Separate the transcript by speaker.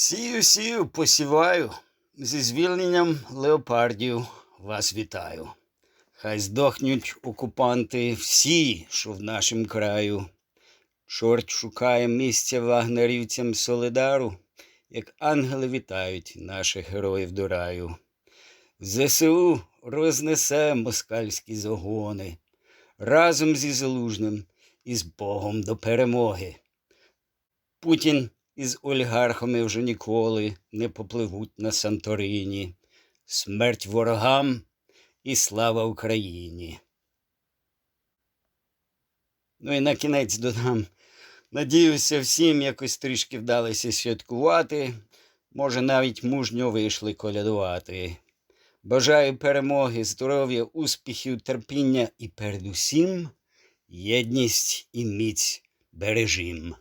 Speaker 1: Сію, сію, посіваю. Зі звільненням леопардів вас вітаю. Хай здохнуть окупанти всі, що в нашім краю. Чорт шукає місця вагнерівцям Солидару, як ангели вітають наших героїв до раю. ЗСУ рознесе москальські загони разом зі Залужним і з Богом до перемоги. Путін із олігархами вже ніколи не попливуть на Санторині. Смерть ворогам і слава Україні. Ну і на кінець додам. Надіюся, всім якось трішки вдалося святкувати. Може, навіть мужньо вийшли колядувати. Бажаю перемоги, здоров'я, успіхів, терпіння і передусім єдність і міць бережім.